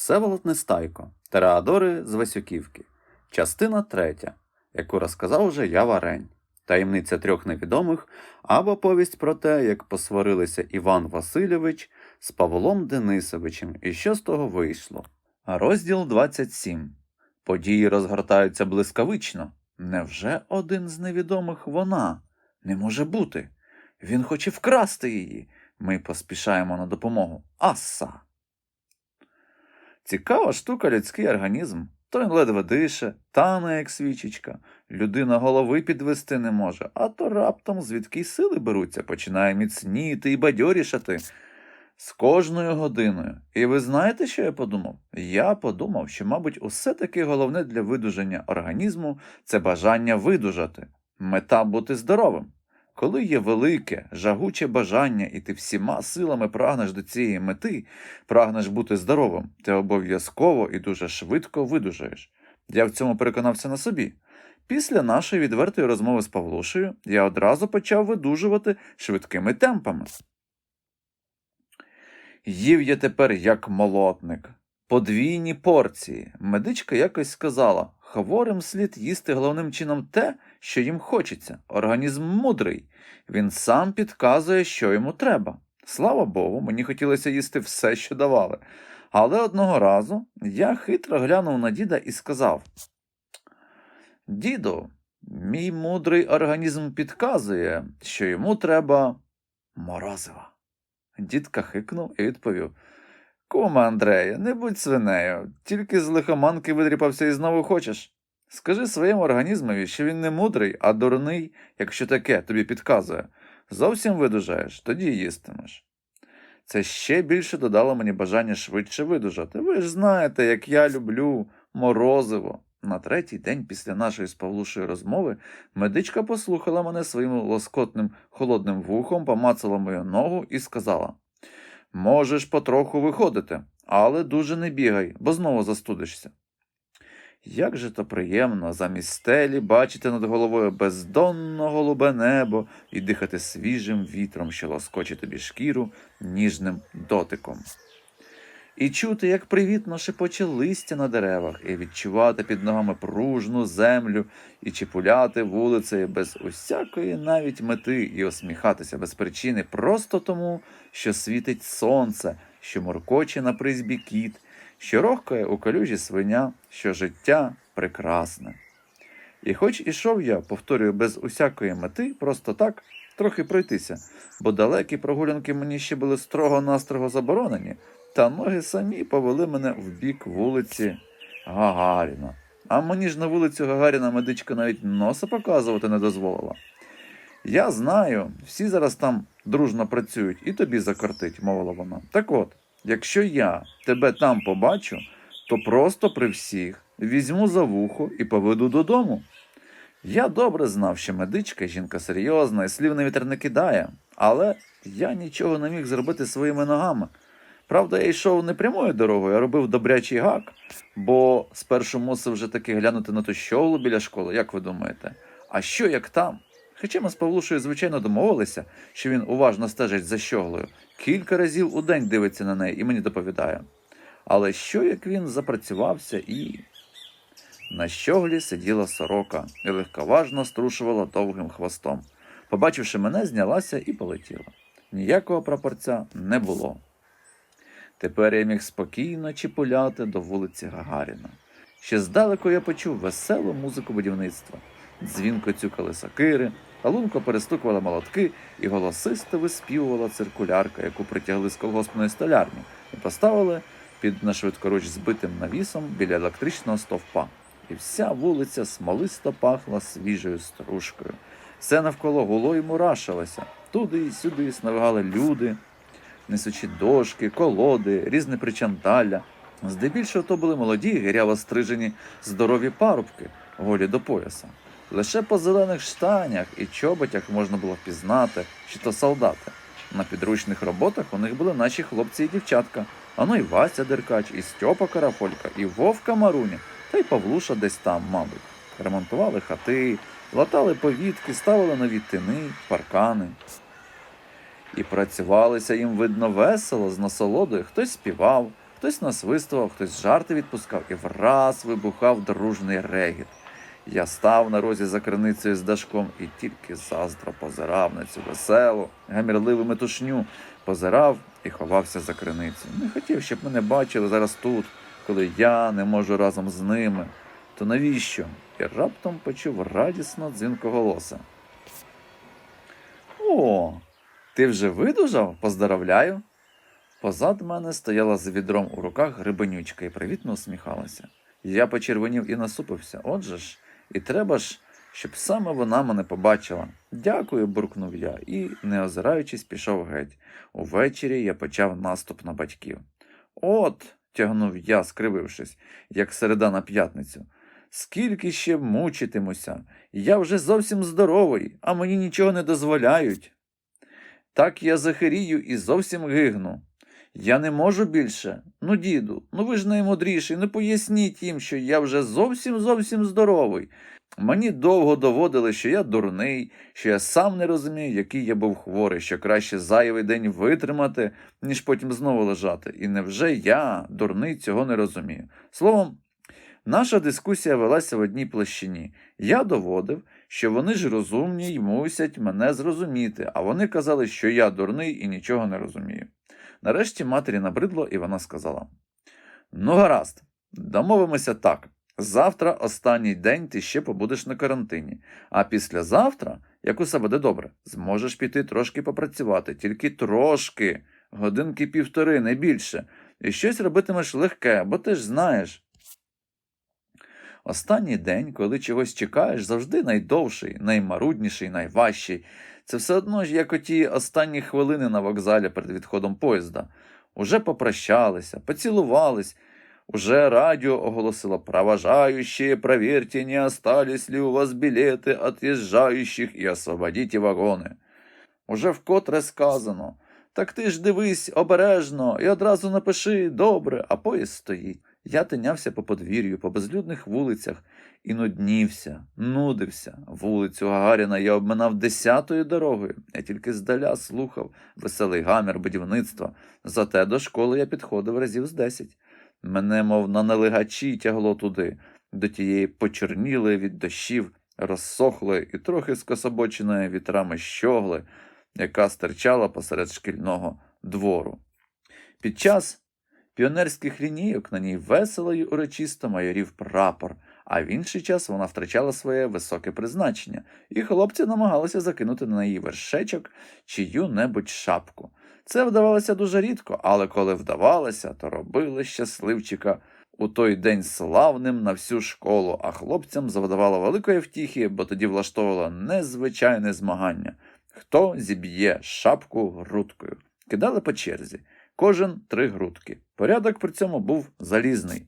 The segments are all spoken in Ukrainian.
Всеволод Нестайко, Тереадори з Васюківки, частина третя, яку розказав уже я Варень, таємниця трьох невідомих або повість про те, як посварилися Іван Васильович з Павлом Денисовичем і що з того вийшло. Розділ 27. Події розгортаються блискавично. Невже один з невідомих вона? Не може бути. Він хоче вкрасти її. Ми поспішаємо на допомогу. Аса. Цікава штука людський організм. То ледве дише, тане, як свічечка, людина голови підвести не може, а то раптом звідки сили беруться, починає міцніти і бадьорішати з кожною годиною. І ви знаєте, що я подумав? Я подумав, що, мабуть, усе таки головне для видужання організму це бажання видужати, мета бути здоровим. Коли є велике, жагуче бажання, і ти всіма силами прагнеш до цієї мети, прагнеш бути здоровим, ти обов'язково і дуже швидко видужаєш. Я в цьому переконався на собі. Після нашої відвертої розмови з Павлушею я одразу почав видужувати швидкими темпами. Їв я тепер як молотник. Подвійні порції. Медичка якось сказала: хворим слід їсти головним чином те, що їм хочеться. Організм мудрий. Він сам підказує, що йому треба. Слава Богу, мені хотілося їсти все, що давали. Але одного разу я хитро глянув на діда і сказав: Діду, мій мудрий організм підказує, що йому треба морозива. Дід кахикнув і відповів: Кума Андрея, не будь свинею, тільки з лихоманки видріпався і знову хочеш. Скажи своєму організмові, що він не мудрий, а дурний, якщо таке тобі підказує. Зовсім видужаєш, тоді їстимеш. Це ще більше додало мені бажання швидше видужати. Ви ж знаєте, як я люблю морозиво. На третій день після нашої з Павлушою розмови медичка послухала мене своїм лоскотним холодним вухом, помацала мою ногу і сказала: Можеш потроху виходити, але дуже не бігай, бо знову застудишся. Як же то приємно замість стелі бачити над головою бездонно голубе небо і дихати свіжим вітром, що лоскочить тобі шкіру ніжним дотиком. І чути, як привітно шепоче листя на деревах, і відчувати під ногами пружну землю, і чіпуляти вулицею без усякої навіть мети, і осміхатися без причини, просто тому, що світить сонце, що моркоче на призбі кіт, що рохкає у калюжі свиня, що життя прекрасне. І хоч ішов я, повторюю, без усякої мети, просто так, трохи пройтися, бо далекі прогулянки мені ще були строго-настрого заборонені, та ноги самі повели мене в бік вулиці Гагаріна. А мені ж на вулицю Гагаріна медичка навіть носа показувати не дозволила. Я знаю, всі зараз там дружно працюють і тобі закортить, мовила вона. Так от, якщо я тебе там побачу, то просто при всіх візьму за вухо і поведу додому. Я добре знав, що медичка жінка серйозна і слів на вітер не кидає, але я нічого не міг зробити своїми ногами. Правда, я йшов не прямою дорогою, а робив добрячий гак, бо спершу мусив вже таки глянути на ту щоглу біля школи, як ви думаєте? А що як там? Хоча ми з Павлушею, звичайно, домовилися, що він уважно стежить за щоглою, кілька разів у день дивиться на неї і мені доповідає. Але що як він запрацювався і. На щоглі сиділа сорока і легковажно струшувала довгим хвостом. Побачивши мене, знялася і полетіла. Ніякого прапорця не було. Тепер я міг спокійно чіпуляти до вулиці Гагаріна. Ще здалеку я почув веселу музику будівництва. Дзвінко цюкали сокири, лунко перестукували молотки і голосисто виспівувала циркулярка, яку притягли з колгоспної столярні, і поставили під нашвидкоруч збитим навісом біля електричного стовпа. І вся вулиця смолисто пахла свіжою стружкою. Все навколо гуло й мурашилося. Туди й сюди сновигали люди, несучи дошки, колоди, різне причандалля. Здебільшого то були молоді, гиряво стрижені здорові парубки, голі до пояса. Лише по зелених штанях і чоботях можна було впізнати, що то солдати. На підручних роботах у них були наші хлопці і дівчатка. А ну і Вася Деркач, і Стьопа Карафолька, і Вовка Маруня, та й Павлуша десь там, мабуть. Ремонтували хати, латали повітки, ставили нові тини, паркани. І працювалися їм, видно, весело, з насолодою. Хтось співав, Хтось насвистував, хтось жарти відпускав і враз вибухав дружний регіт. Я став на розі за криницею з дашком і тільки заздро позирав на цю веселу, гамірливу метушню, позирав і ховався за криницю. Не хотів, щоб мене бачили зараз тут, коли я не можу разом з ними. То навіщо? І раптом почув радісно дзвінкоголоса. О, ти вже видужав? Поздоровляю. Позад мене стояла з відром у руках грибенючка і привітно усміхалася. Я почервонів і насупився. Отже ж, і треба ж, щоб саме вона мене побачила. Дякую, буркнув я і, не озираючись, пішов геть. Увечері я почав наступ на батьків. От, тягнув я, скривившись, як середа на п'ятницю. Скільки ще мучитимуся? Я вже зовсім здоровий, а мені нічого не дозволяють. Так я захирію і зовсім гигну. Я не можу більше. Ну, діду, ну ви ж наймудріший, ну поясніть їм, що я вже зовсім зовсім здоровий. Мені довго доводили, що я дурний, що я сам не розумію, який я був хворий, що краще зайвий день витримати, ніж потім знову лежати. І невже я, дурний, цього не розумію? Словом, наша дискусія велася в одній площині. Я доводив, що вони ж розумні й мусять мене зрозуміти, а вони казали, що я дурний і нічого не розумію. Нарешті матері набридло, і вона сказала: Ну, гаразд, домовимося так. Завтра останній день ти ще побудеш на карантині, а післязавтра, як усе буде добре, зможеш піти трошки попрацювати, тільки трошки, годинки півтори, не більше, і щось робитимеш легке, бо ти ж знаєш. Останній день, коли чогось чекаєш, завжди найдовший, наймарудніший, найважчий. Це все одно ж, як оті останні хвилини на вокзалі перед відходом поїзда. Уже попрощалися, поцілувались, уже радіо оголосило «Провожающие, проверьте, не остались ли у вас билеты отъезжающих и освободите вагони». Уже вкотре сказано «Так ти ж дивись обережно і одразу напиши добре, а поїзд стоїть». Я тинявся по подвір'ю, по безлюдних вулицях і нуднівся, нудився. Вулицю Гагаріна я обминав десятою дорогою. Я тільки здаля слухав веселий гамір будівництва. Зате до школи я підходив разів з десять. Мене, мов на налегачі, тягло туди, до тієї почорнілої від дощів, розсохлої і трохи скособоченої вітрами щогли, яка стирчала посеред шкільного двору. Під час піонерських лінійок на ній весело й урочисто майорів прапор, а в інший час вона втрачала своє високе призначення, і хлопці намагалися закинути на неї вершечок чию-небудь шапку. Це вдавалося дуже рідко, але коли вдавалося, то робили щасливчика у той день славним на всю школу, а хлопцям завдавало великої втіхи, бо тоді влаштовувало незвичайне змагання. Хто зіб'є шапку грудкою? Кидали по черзі, кожен три грудки. Порядок при цьому був залізний.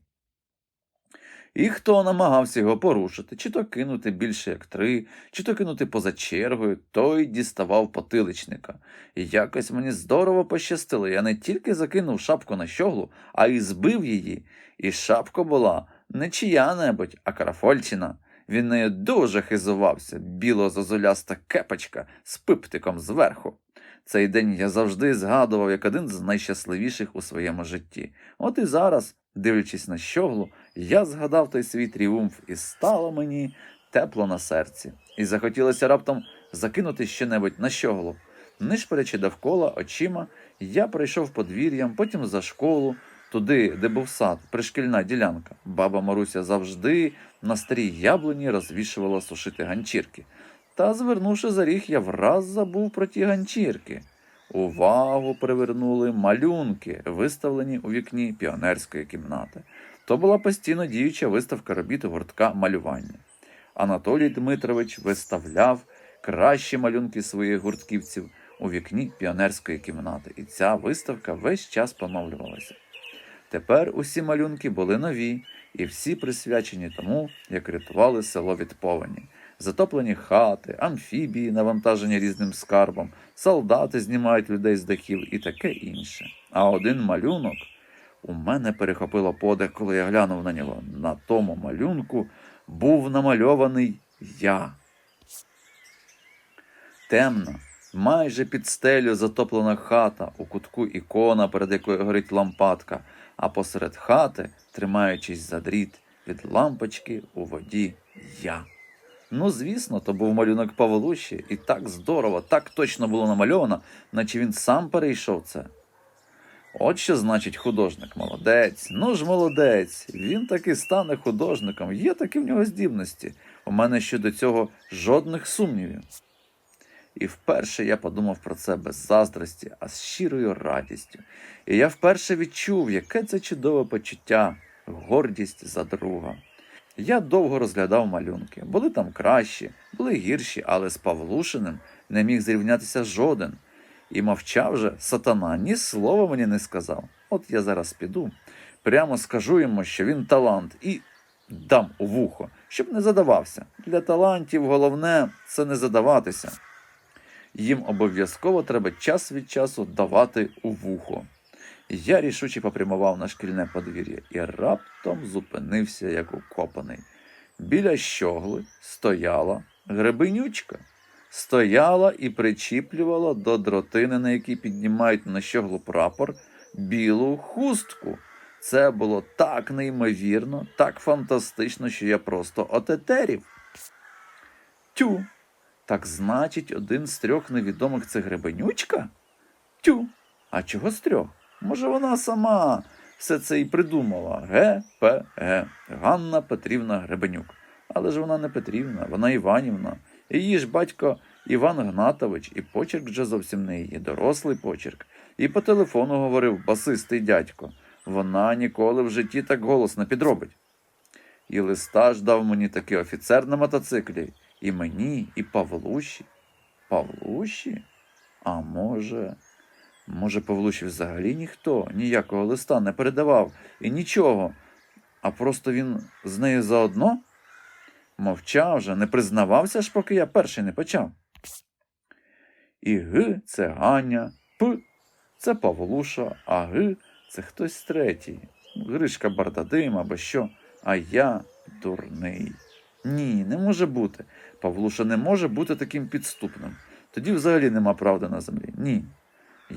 І хто намагався його порушити, чи то кинути більше як три, чи то кинути поза чергою, той діставав потиличника. І якось мені здорово пощастило. Я не тільки закинув шапку на щоглу, а й збив її. І шапка була не чия-небудь, а карафольчина. Він нею дуже хизувався, біло-зозуляста кепочка з пиптиком зверху. Цей день я завжди згадував як один з найщасливіших у своєму житті. От і зараз, дивлячись на щоглу, я згадав той свій тріумф, і стало мені тепло на серці, і захотілося раптом закинути щонебудь на щоглу. Нишперечи довкола очима, я пройшов подвір'ям, потім за школу, туди, де був сад, пришкільна ділянка. Баба Маруся завжди на старій яблуні розвішувала сушити ганчірки. Та, звернувши за ріг, я враз забув про ті ганчірки. Увагу привернули малюнки, виставлені у вікні піонерської кімнати. То була постійно діюча виставка робіт гуртка малювання. Анатолій Дмитрович виставляв кращі малюнки своїх гуртківців у вікні піонерської кімнати, і ця виставка весь час поновлювалася. Тепер усі малюнки були нові, і всі присвячені тому, як рятували село від повені. Затоплені хати, амфібії, навантажені різним скарбом, солдати знімають людей з дахів і таке інше. А один малюнок у мене перехопило подих, коли я глянув на нього. На тому малюнку був намальований я. Темна, майже під стелю затоплена хата, у кутку ікона, перед якою горить лампадка, а посеред хати, тримаючись за дріт від лампочки у воді, я. Ну, звісно, то був малюнок Павлуші, і так здорово, так точно було намальовано, наче він сам перейшов це. От що значить художник молодець. Ну ж молодець. Він таки стане художником. Є такі в нього здібності. У мене щодо цього жодних сумнівів. І вперше я подумав про це без заздрості, а з щирою радістю. І я вперше відчув, яке це чудове почуття, гордість за друга. Я довго розглядав малюнки. Були там кращі, були гірші, але з Павлушиним не міг зрівнятися жоден. І мовчав же сатана, ні слова мені не сказав. От я зараз піду, прямо скажу йому, що він талант, і дам у вухо, щоб не задавався. Для талантів головне це не задаватися. Їм обов'язково треба час від часу давати у вухо. Я рішуче попрямував на шкільне подвір'я і раптом зупинився, як укопаний. Біля щогли стояла гребенючка. Стояла і причіплювала до дротини, на якій піднімають на щоглу прапор, білу хустку. Це було так неймовірно, так фантастично, що я просто отетерів. Тю. Так значить, один з трьох невідомих це гребенючка? Тю. А чого з трьох? Може, вона сама все це і придумала. Г.П.Г. Ганна Петрівна Гребенюк. Але ж вона не Петрівна, вона Іванівна. Її ж батько Іван Гнатович, і почерк вже зовсім не її, дорослий почерк. І по телефону говорив басистий дядько. Вона ніколи в житті так голос не підробить. І листа ж дав мені такий офіцер на мотоциклі, і мені, і Павлуші. Павлуші? А може. Може, Павлуші взагалі ніхто ніякого листа не передавав і нічого, а просто він з нею заодно? Мовчав же, не признавався ж, поки я перший не почав. І Г це Ганя, П це Павлуша, а Г це хтось третій. Гришка Бардадим або що, а я дурний. Ні, не може бути. Павлуша не може бути таким підступним. Тоді взагалі нема правди на землі. Ні.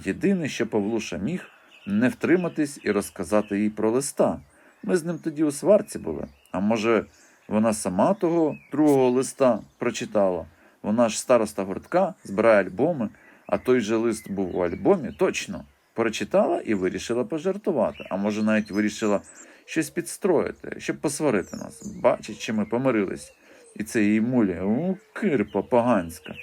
Єдине, що Павлуша міг, не втриматись і розказати їй про листа. Ми з ним тоді у сварці були. А може, вона сама того другого листа прочитала. Вона ж староста гуртка, збирає альбоми, а той же лист був у альбомі, точно. Прочитала і вирішила пожартувати, а може навіть вирішила щось підстроїти, щоб посварити нас. Бачить, чи ми помирились. І це її мулі, у кирпа поганська.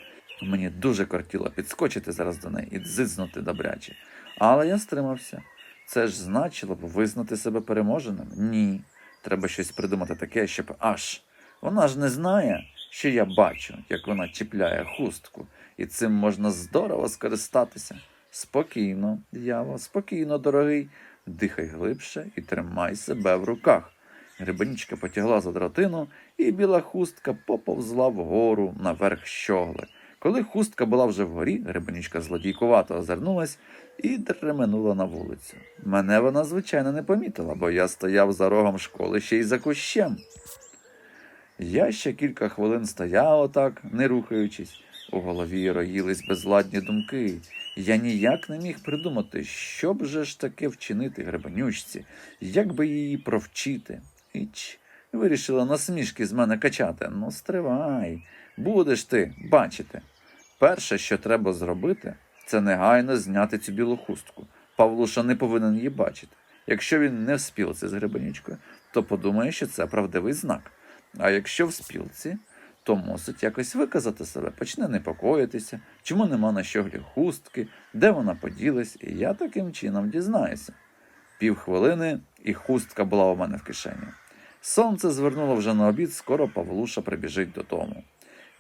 Мені дуже кортіло підскочити зараз до неї і дзизнути добряче. Але я стримався. Це ж значило б визнати себе переможеним? Ні. Треба щось придумати таке, щоб аж. Вона ж не знає, що я бачу, як вона чіпляє хустку, і цим можна здорово скористатися. Спокійно, дьявол, спокійно, дорогий. Дихай глибше і тримай себе в руках. Грибанічка потягла за дротину, і біла хустка поповзла вгору наверх щогли. Коли хустка була вже вгорі, грибанічка злодійкувато озирнулась і дременула на вулицю. Мене вона, звичайно, не помітила, бо я стояв за рогом школи ще й за кущем. Я ще кілька хвилин стояв отак, не рухаючись. У голові роїлись безладні думки. Я ніяк не міг придумати, що б же ж таке вчинити гребенючці, як би її провчити. Іч, вирішила насмішки з мене качати. Ну, стривай, будеш ти бачити. Перше, що треба зробити, це негайно зняти цю білу хустку. Павлуша не повинен її бачити. Якщо він не в спілці з гребенючкою, то подумає, що це правдивий знак. А якщо в спілці, то мусить якось виказати себе, почне непокоїтися, чому нема на щоглі хустки, де вона поділась, і я таким чином дізнаюся. Півхвилини, і хустка була у мене в кишені. Сонце звернуло вже на обід, скоро Павлуша прибіжить додому.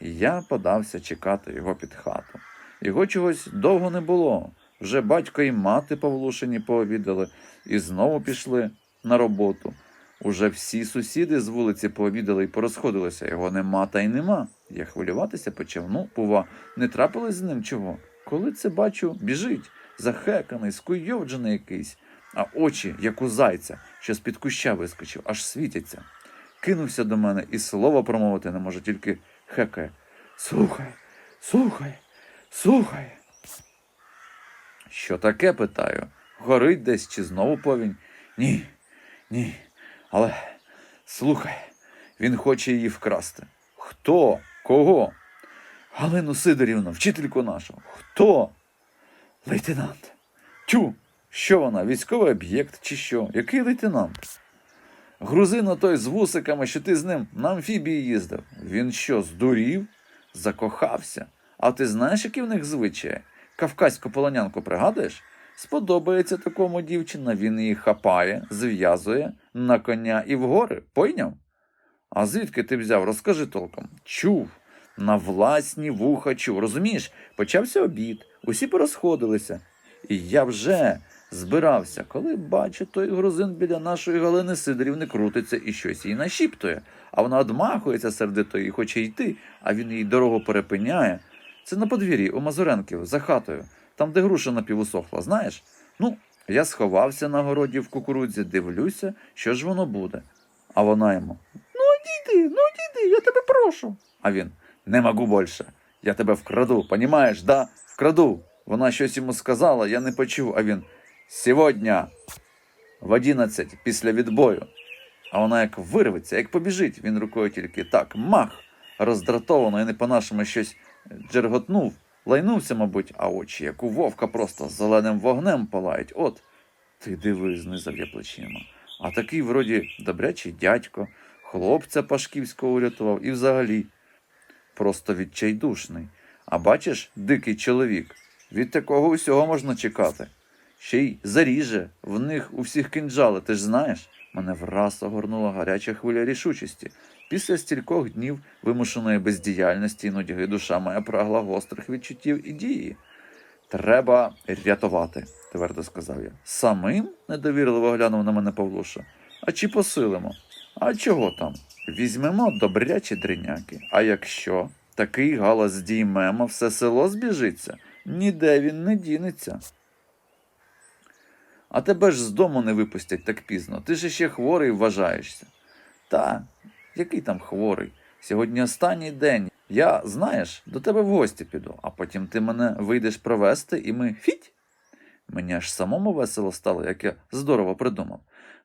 Я подався чекати його під хату. Його чогось довго не було. Вже батько і мати Павлушині пообідали і знову пішли на роботу. Уже всі сусіди з вулиці пообідали і порозходилися. Його нема та й нема. Я хвилюватися почав. Ну, пува, не трапилось з ним чого. Коли це бачу, біжить, захеканий, скуйовджений якийсь, а очі, як у зайця, що з-під куща вискочив, аж світяться. Кинувся до мене і слова промовити не може, тільки хекає. Слухай, слухай, слухай. Що таке, питаю? Горить десь чи знову повінь? Ні, ні. Але слухай, він хоче її вкрасти. Хто? Кого? Галину Сидорівну, вчительку нашу. Хто? Лейтенант. Тю, що вона? Військовий об'єкт чи що? Який лейтенант? Грузино той з вусиками, що ти з ним на амфібії їздив. Він що, здурів? Закохався. А ти знаєш, які в них звичаї? Кавказьку полонянку пригадуєш? Сподобається такому дівчина, він її хапає, зв'язує на коня і в гори. Пойняв? А звідки ти взяв? Розкажи толком. Чув. На власні вуха чув. Розумієш, почався обід, усі порозходилися. І я вже збирався, коли бачу, той грузин біля нашої Галини Сидорівни крутиться і щось їй нашіптує, а вона одмахується сердито і хоче йти, а він їй дорогу перепиняє. Це на подвір'ї у Мазуренків, за хатою, там, де груша напівусохла, знаєш? Ну, я сховався на городі в кукурудзі, дивлюся, що ж воно буде. А вона йому: Ну, одійди, ну одійди, я тебе прошу. А він не могу більше. Я тебе вкраду, понімаєш, да? Вкраду. Вона щось йому сказала, я не почув, а він сьогодні в 11 після відбою. А вона як вирветься, як побіжить, він рукою тільки так, мах, роздратовано і не по-нашому щось джерготнув, лайнувся, мабуть, а очі, як у вовка, просто зеленим вогнем палають. От, ти диви, знизав я плечима. А такий, вроді, добрячий дядько, хлопця Пашківського урятував і взагалі просто відчайдушний. А бачиш, дикий чоловік, від такого усього можна чекати. Ще й заріже, в них у всіх кинджали, ти ж знаєш? Мене враз огорнула гаряча хвиля рішучості. Після стількох днів вимушеної бездіяльності і нудьги душа моя прагла гострих відчуттів і дії. Треба рятувати, твердо сказав я. Самим? недовірливо глянув на мене Павлуша. А чи посилимо? А чого там? Візьмемо добрячі дриняки. А якщо такий галас здіймемо, все село збіжиться, ніде він не дінеться. А тебе ж з дому не випустять так пізно. Ти ж ще хворий вважаєшся. Та, який там хворий? Сьогодні останній день. Я, знаєш, до тебе в гості піду, а потім ти мене вийдеш провести, і ми фіть. Мені аж самому весело стало, як я здорово придумав.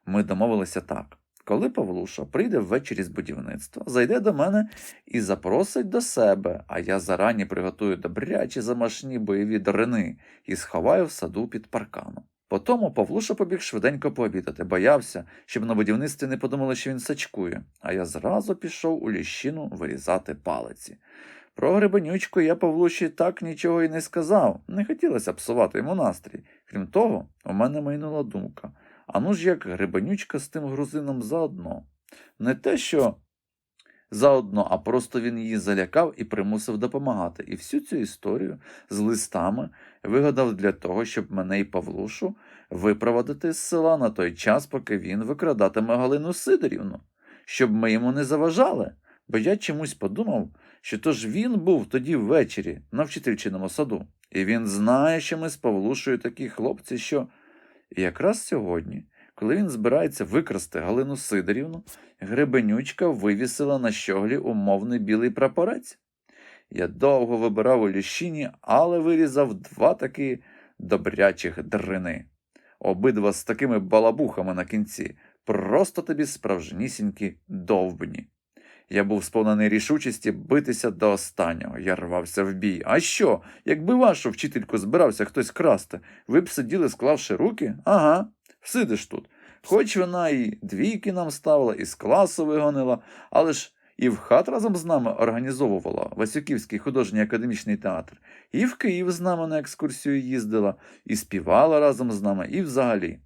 Ми домовилися так. Коли Павлуша прийде ввечері з будівництва, зайде до мене і запросить до себе, а я зарані приготую добрячі замашні бойові дрини і сховаю в саду під парканом. Потому Павлуша побіг швиденько пообідати, боявся, щоб на будівництві не подумали, що він сачкує, а я зразу пішов у ліщину вирізати палиці. Про грибенючку я Павлуші так нічого й не сказав, не хотілося псувати йому настрій. Крім того, у мене майнула думка. А ну ж як грибенючка з тим грузином заодно. Не те, що заодно, а просто він її залякав і примусив допомагати. І всю цю історію з листами вигадав для того, щоб мене і Павлушу випроводити з села на той час, поки він викрадатиме Галину Сидорівну, щоб ми йому не заважали. Бо я чомусь подумав, що то ж він був тоді ввечері на вчительчиному саду, і він знає, що ми з Павлушею такі хлопці, що. Якраз сьогодні, коли він збирається викрасти Галину Сидорівну, гребенючка вивісила на щоглі умовний білий прапорець. Я довго вибирав у ліщині, але вирізав два такі добрячих дрини. Обидва з такими балабухами на кінці, просто тобі справжнісінькі довбні. Я був сповнений рішучості битися до останнього. Я рвався в бій. А що, якби вашу вчительку збирався хтось красти, ви б сиділи, склавши руки? Ага, сидиш тут. Хоч вона і двійки нам ставила, і з класу вигонила, але ж і в хат разом з нами організовувала Васюківський художній академічний театр, і в Київ з нами на екскурсію їздила, і співала разом з нами, і взагалі.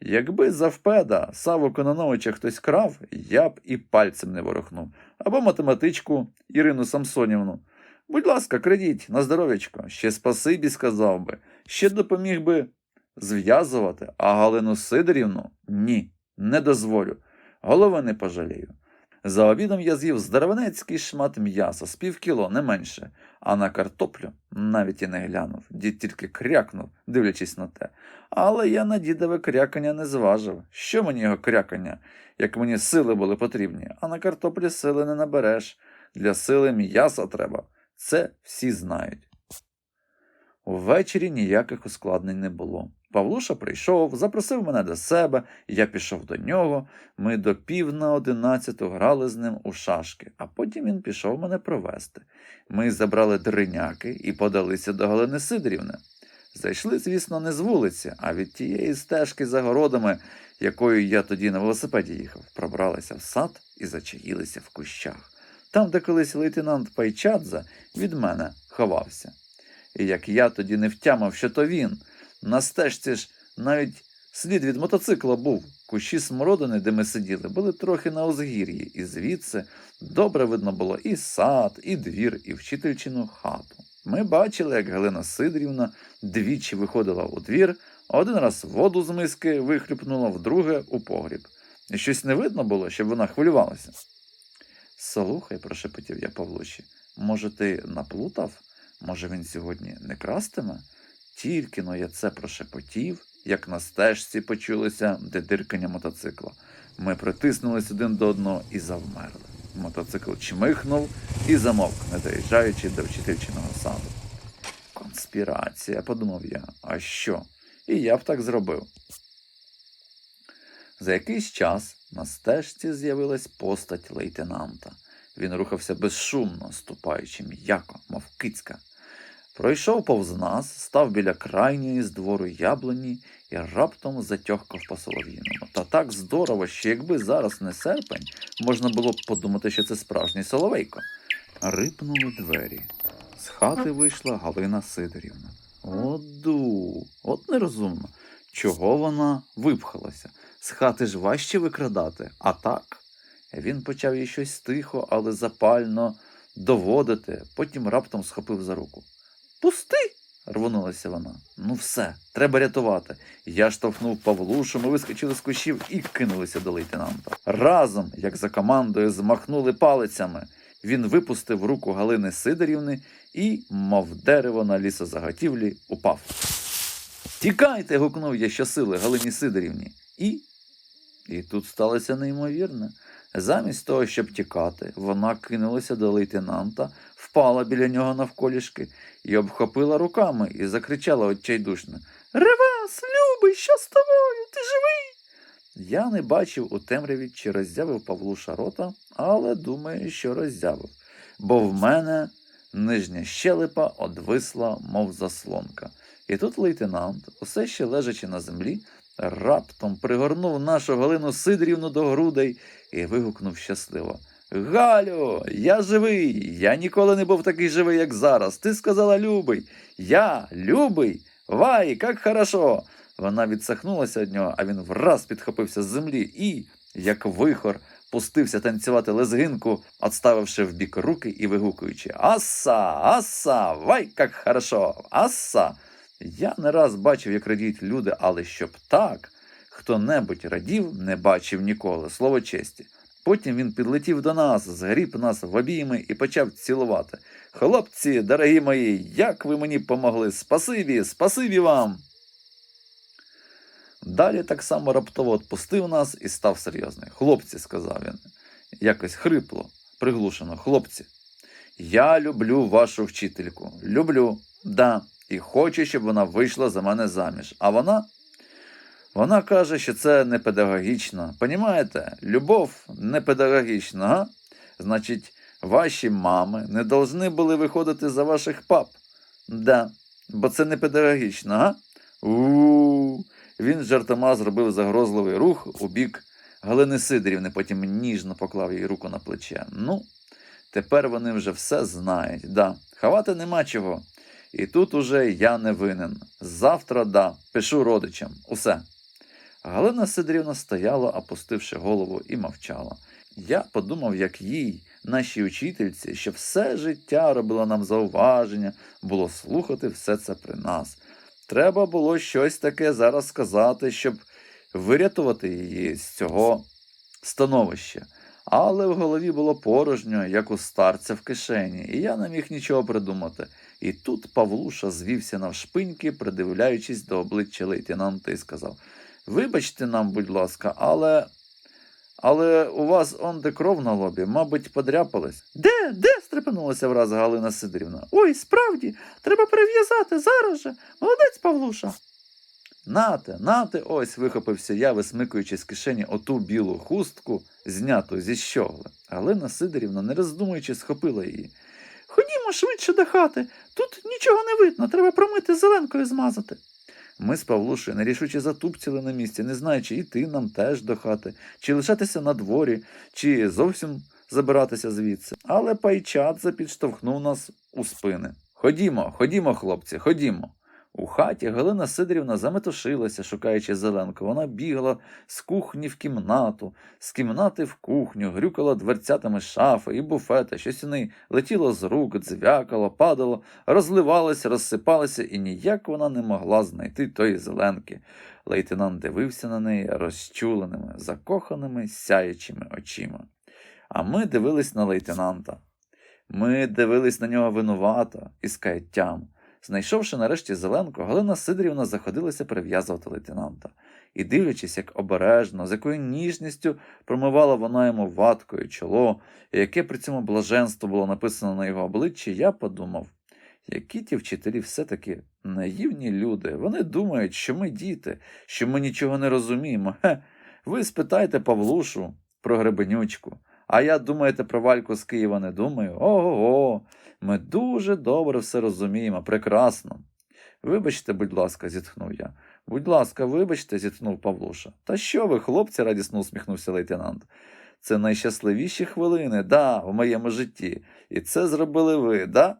Якби завпеда Саву Кононовича хтось крав, я б і пальцем не ворухнув. Або математичку Ірину Самсонівну. Будь ласка, крадіть на здоров'ячко, ще спасибі сказав би, ще допоміг би зв'язувати, а Галину Сидорівну ні, не дозволю. Голови не пожалію. За обідом я з'їв здоровенецький шмат м'яса з півкіло, не менше, а на картоплю навіть і не глянув. Дід тільки крякнув, дивлячись на те. Але я на дідове крякання не зважив. Що мені його крякання, як мені сили були потрібні, а на картоплі сили не набереш. Для сили м'яса треба. Це всі знають. Увечері ніяких ускладнень не було. Павлуша прийшов, запросив мене до себе, я пішов до нього. Ми до пів на одинадцяту грали з ним у шашки, а потім він пішов мене провести. Ми забрали дриняки і подалися до Галини Сидорівни. Зайшли, звісно, не з вулиці, а від тієї стежки за городами, якою я тоді на велосипеді їхав, пробралися в сад і зачаїлися в кущах. Там, де колись лейтенант Пайчадзе від мене ховався. І як я тоді не втямив, що то він, на стежці ж навіть слід від мотоцикла був. Кущі смородини, де ми сиділи, були трохи на узгір'ї, і звідси добре видно було і сад, і двір, і вчительчину хату. Ми бачили, як Галина Сидрівна двічі виходила у двір, один раз воду з миски вихлюпнула, вдруге у погріб. І щось не видно було, щоб вона хвилювалася. Слухай, прошепотів я Павлуші, може, ти наплутав? Може, він сьогодні не крастиме? Тільки но я це прошепотів, як на стежці почулося дедиркання мотоцикла. Ми притиснулись один до одного і завмерли. Мотоцикл чмихнув і замовк, не доїжджаючи до вчительчиного саду. Конспірація, подумав я. А що? І я б так зробив. За якийсь час на стежці з'явилась постать лейтенанта. Він рухався безшумно, ступаючи м'яко, мов кицька. Пройшов повз нас, став біля крайньої з двору яблуні і раптом затьохкав по солов'їному. Та так здорово, що якби зараз не серпень, можна було б подумати, що це справжній соловейко. Рипнули двері. З хати вийшла Галина Сидорівна. Оду, от нерозумно. Чого вона випхалася? З хати ж важче викрадати, а так. Він почав їй щось тихо, але запально доводити, потім раптом схопив за руку. Пусти. рвонулася вона. Ну все, треба рятувати. Я штовхнув Павлушу, ми вискочили з кущів і кинулися до лейтенанта. Разом, як за командою, змахнули палицями. Він випустив руку Галини Сидорівни і, мов дерево на лісозаготівлі, упав. Тікайте. гукнув я щосили Галині Сидорівні. І. І тут сталося неймовірне. Замість того, щоб тікати, вона кинулася до лейтенанта, впала біля нього навколішки і обхопила руками і закричала відчайдушно Ревас, любий, що з тобою? Ти живий? Я не бачив у темряві, чи роззявив Павлуша рота, але думаю, що роззявив, бо в мене нижня щелепа одвисла, мов заслонка. І тут лейтенант, усе ще лежачи на землі, раптом пригорнув нашу Галину Сидорівну до грудей і вигукнув щасливо. Галю, я живий. Я ніколи не був такий живий, як зараз. Ти сказала любий. Я любий. Вай, як хорошо. Вона відсахнулася від нього, а він враз підхопився з землі і, як вихор, пустився танцювати лезгинку, отставивши в бік руки і вигукуючи Аса, аса, вай, як хорошо, аса. Я не раз бачив, як радіють люди, але щоб так, хто-небудь радів, не бачив ніколи, слово честі. Потім він підлетів до нас, згріб нас в обійми і почав цілувати. Хлопці, дорогі мої, як ви мені помогли? Спасибі, спасибі вам. Далі так само раптово відпустив нас і став серйозний. Хлопці, сказав він, якось хрипло, приглушено. Хлопці, я люблю вашу вчительку. Люблю, да, і хочу, щоб вона вийшла за мене заміж. А вона вона каже, що це не педагогічно. Понімаєте? Любов не педагогічна, га? Значить, ваші мами не повинні були виходити за ваших пап. Да, бо це не педагогічно, га? у Він жартома зробив загрозливий рух у бік Галини Сидорівни, потім ніжно поклав їй руку на плече. Ну, тепер вони вже все знають. Да, ховати нема чого. І тут уже я не винен. Завтра да, пишу родичам. Усе. Галина Сидорівна стояла, опустивши голову, і мовчала. Я подумав, як їй, нашій учительці, що все життя робила нам зауваження, було слухати все це при нас. Треба було щось таке зараз сказати, щоб вирятувати її з цього становища. Але в голові було порожньо, як у старця в кишені, і я не міг нічого придумати. І тут Павлуша звівся навшпиньки, придивляючись до обличчя лейтенанта, і сказав Вибачте нам, будь ласка, але. Але у вас он де кров на лобі, мабуть, подряпались. Де, де? стрепенулася враз Галина Сидорівна. Ой, справді, треба перев'язати зараз же. Молодець, Павлуша. Нате, нате, ось вихопився я, висмикуючи з кишені оту білу хустку, зняту зі щогли. Галина Сидорівна, не роздумуючи, схопила її. Ходімо швидше до хати. Тут нічого не видно, треба промити зеленкою змазати. Ми з Павлушею нерішуче затупціли на місці, не знаючи, іти нам теж до хати, чи лишатися на дворі, чи зовсім забиратися звідси. Але пайчадзе підштовхнув нас у спини. Ходімо, ходімо, хлопці, ходімо. У хаті Галина Сидорівна заметушилася, шукаючи зеленку. Вона бігала з кухні в кімнату, з кімнати в кухню, грюкала дверцятами шафи і буфета, щось у неї летіло з рук, дзвякало, падало, розливалося, розсипалося, і ніяк вона не могла знайти тої зеленки. Лейтенант дивився на неї розчуленими, закоханими, сяючими очима. А ми дивились на лейтенанта. Ми дивились на нього винувато і з каяттям. Знайшовши нарешті зеленку, Галина Сидорівна заходилася прив'язувати лейтенанта. І дивлячись, як обережно, з якою ніжністю промивала вона йому ваткою чоло, і яке при цьому блаженство було написано на його обличчі, я подумав, які ті вчителі все-таки наївні люди. Вони думають, що ми діти, що ми нічого не розуміємо. Хе, ви спитайте Павлушу про гребенючку. А я, думаєте, про Вальку з Києва не думаю? Ого, ми дуже добре все розуміємо, прекрасно. Вибачте, будь ласка, зітхнув я. Будь ласка, вибачте, зітхнув Павлуша. Та що ви, хлопці, радісно усміхнувся лейтенант. Це найщасливіші хвилини, да, в моєму житті. І це зробили ви, да?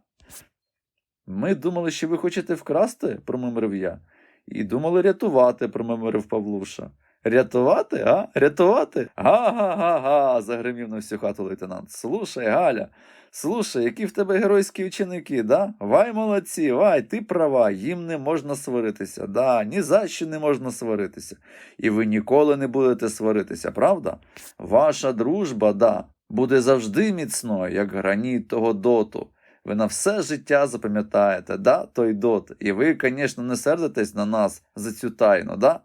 Ми думали, що ви хочете вкрасти, промимрив я. І думали рятувати, промимрив Павлуша. Рятувати, а? Рятувати? Га-га-га-га. загримів на всю хату лейтенант. Слушай, Галя, слушай, які в тебе геройські ученики, да? Вай молодці, вай, ти права, їм не можна сваритися, да, ні за що не можна сваритися. І ви ніколи не будете сваритися, правда? Ваша дружба, да, буде завжди міцною, як граніт того доту. Ви на все життя запам'ятаєте, да, той дот. І ви, звісно, не сердитесь на нас за цю тайну, да?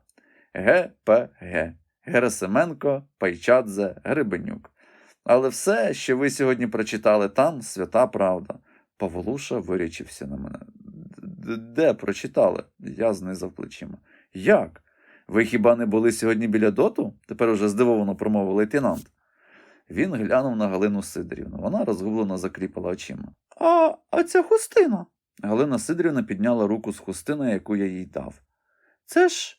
ГПГ. Герасименко, Пайчадзе, Гребенюк. Але все, що ви сьогодні прочитали там, свята правда. Павлуша вирічився на мене. Де прочитали? Я знизав плечима. Як? Ви хіба не були сьогодні біля доту? Тепер уже здивовано промовив лейтенант. Він глянув на Галину Сидорівну. Вона розгублено закліпала очима. А, а ця хустина. Галина Сидорівна підняла руку з хустиною, яку я їй дав. Це ж.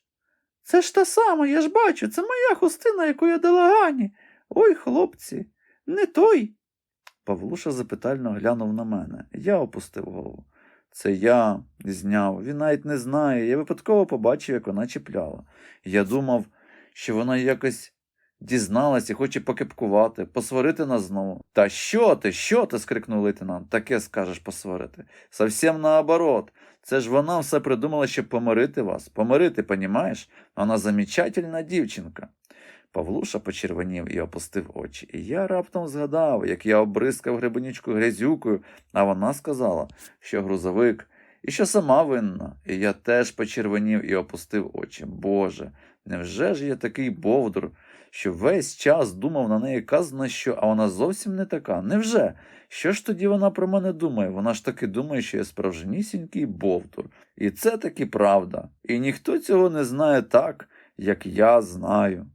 Це ж та сама, я ж бачу, це моя хустина, яку я дала Гані. Ой, хлопці, не той. Павлуша запитально глянув на мене. Я опустив голову. Це я зняв. Він навіть не знає. Я випадково побачив, як вона чіпляла. Я думав, що вона якось дізналась і хоче покипкувати, посварити нас знову. Та що ти, що ти? скрикнув лейтенант. Таке скажеш посварити. Совсем наоборот. Це ж вона все придумала, щоб помирити вас. Помирити, понімаєш? Вона замечательна дівчинка. Павлуша почервонів і опустив очі. І я раптом згадав, як я обрискав гребенючку грязюкою, а вона сказала, що грузовик, і що сама винна. І я теж почервонів і опустив очі. Боже, невже ж я такий бовдур, що весь час думав на неї казна що, а вона зовсім не така? Невже? Що ж тоді вона про мене думає? Вона ж таки думає, що я справжнісінький бовтур. І це таки правда. І ніхто цього не знає так, як я знаю.